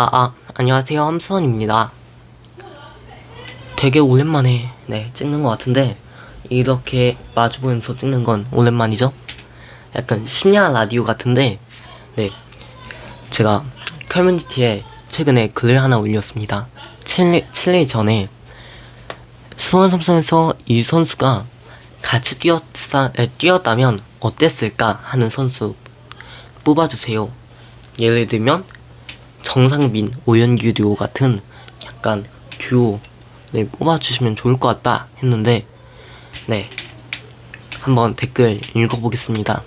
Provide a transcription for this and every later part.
아, 아, 안녕하세요. 함수원입니다. 되게 오랜만에, 네, 찍는 것 같은데, 이렇게 마주보면서 찍는 건 오랜만이죠? 약간 심야 라디오 같은데, 네, 제가 커뮤니티에 최근에 글을 하나 올렸습니다. 7일, 7일 전에 수원 삼성에서 이 선수가 같이 뛰었사, 에, 뛰었다면 어땠을까 하는 선수 뽑아주세요. 예를 들면 정상빈, 오연규 듀오 같은 약간 듀오를 뽑아주시면 좋을 것 같다 했는데 네 한번 댓글 읽어보겠습니다.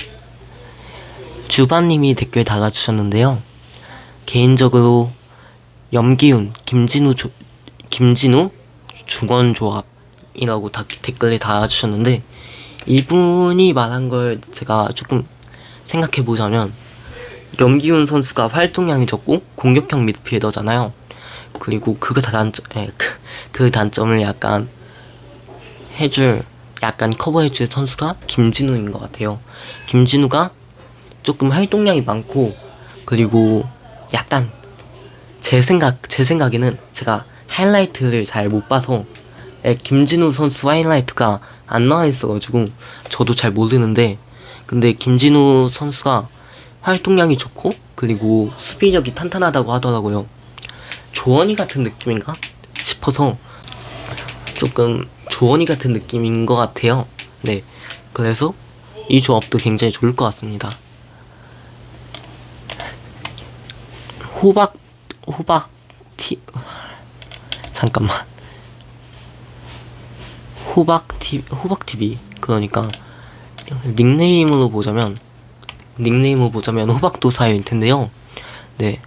주바님이 댓글 달아주셨는데요. 개인적으로 염기훈, 김진우, 조, 김진우 중원 조합이라고 다, 댓글을 달아주셨는데 이분이 말한 걸 제가 조금 생각해 보자면 염기훈 선수가 활동량이 적고 공격형 미드필더잖아요. 그리고 그거 다 단점, 예, 그, 그 단점을 약간 해줄, 약간 커버해줄 선수가 김진우인 것 같아요. 김진우가 조금 활동량이 많고 그리고 약간 제 생각 제 생각에는 제가 하이라이트를 잘 못 봐서 예, 김진우 선수 하이라이트가 안 나와 있어가지고 저도 잘 모르는데 근데 김진우 선수가 활동량이 좋고 그리고 수비력이 탄탄하다고 하더라고요. 조원이 같은 느낌인가 싶어서 조금 조원이 같은 느낌인 것 같아요. 네, 그래서 이 조합도 굉장히 좋을 것 같습니다. 호박 호박 티 잠깐만 호박 티 호박 TV 그러니까 닉네임으로 보자면 닉네임으로 보자면 호박도사일 텐데요. 네.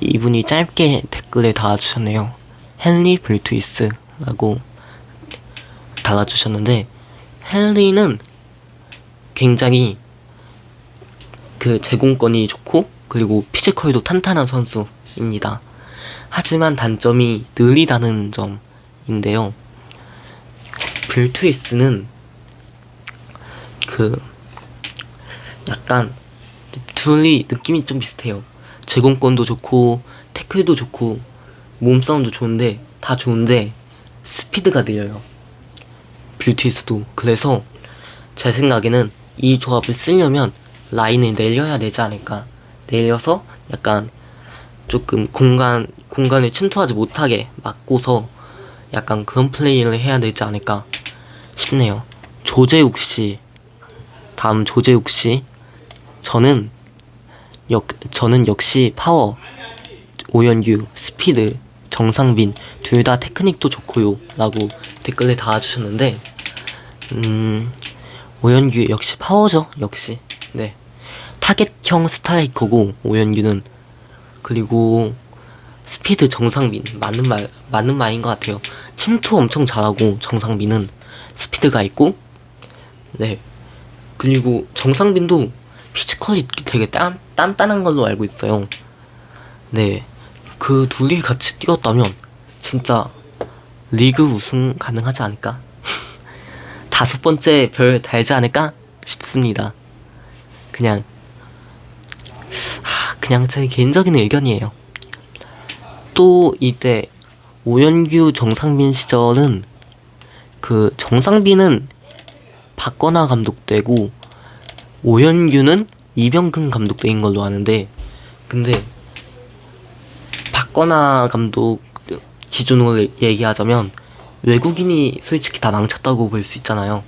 이분이 짧게 댓글을 달아주셨네요. 헨리 블트위스라고 달아주셨는데 헨리는 굉장히 그 제공권이 좋고 그리고 피지컬도 탄탄한 선수입니다. 하지만 단점이 느리다는 점인데요. 블트위스는 그 약간 둘이 느낌이 좀 비슷해요. 제공권도 좋고 태클도 좋고 몸싸움도 좋은데 다 좋은데 스피드가 느려요. 뷰티스도 그래서 제 생각에는 이 조합을 쓰려면 라인을 내려야 되지 않을까 내려서 약간 조금 공간 공간을 침투하지 못하게 막고서 약간 그런 플레이를 해야 되지 않을까 싶네요. 조재욱 씨 다음 조재욱 씨. 저는 역 저는 역시 파워, 오연규, 스피드, 정상빈 둘 다 테크닉도 좋고요라고 댓글을 달아주셨는데 음 오연규 역시 파워죠 역시. 네. 타겟형 스트라이커고 오연규는 그리고 스피드 정상빈 맞는 말 맞는 말인 것 같아요. 침투 엄청 잘하고 정상빈은 스피드가 있고 네 그리고 정상빈도 피지컬이 되게 딴, 단단한 걸로 알고 있어요. 네. 그 둘이 같이 뛰었다면 진짜 리그 우승 가능하지 않을까? 다섯 번째 별 달지 않을까 싶습니다. 그냥 그냥 제 개인적인 의견이에요. 또 이때 오연규 정상빈 시절은 그 정상빈은 박건아 감독 되고 오연규는 이병근 감독 되인 걸로 아는데 근데 박건아 감독 기준으로 얘기하자면 외국인이 솔직히 다 망쳤다고 볼 수 있잖아요.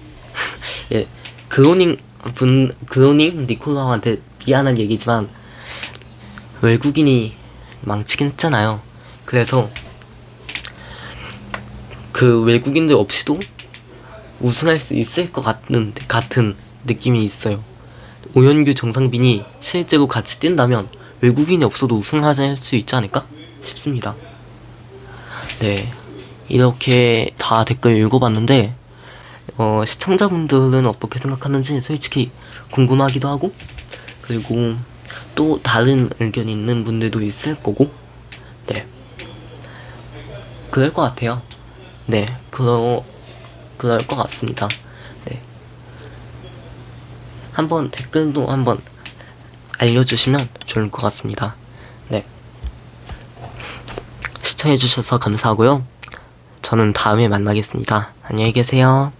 예, 그로닝 분 그로닝 니콜라한테 미안한 얘기지만 외국인이 망치긴 했잖아요. 그래서 그 외국인들 없이도 우승할 수 있을 것 같은 같은 느낌이 있어요. 오연규 정상빈이 실제로 같이 뛴다면 외국인이 없어도 우승할 수 있지 않을까 싶습니다. 네 이렇게 다 댓글 읽어봤는데 어, 시청자분들은 어떻게 생각하는지 솔직히 궁금하기도 하고 그리고 또 다른 의견 있는 분들도 있을 거고 네 그럴 것 같아요. 네 그러 그럴 것 같습니다. 네. 한번 댓글도 한번 알려주시면 좋을 것 같습니다. 네. 시청해주셔서 감사하고요. 저는 다음에 만나겠습니다. 안녕히 계세요.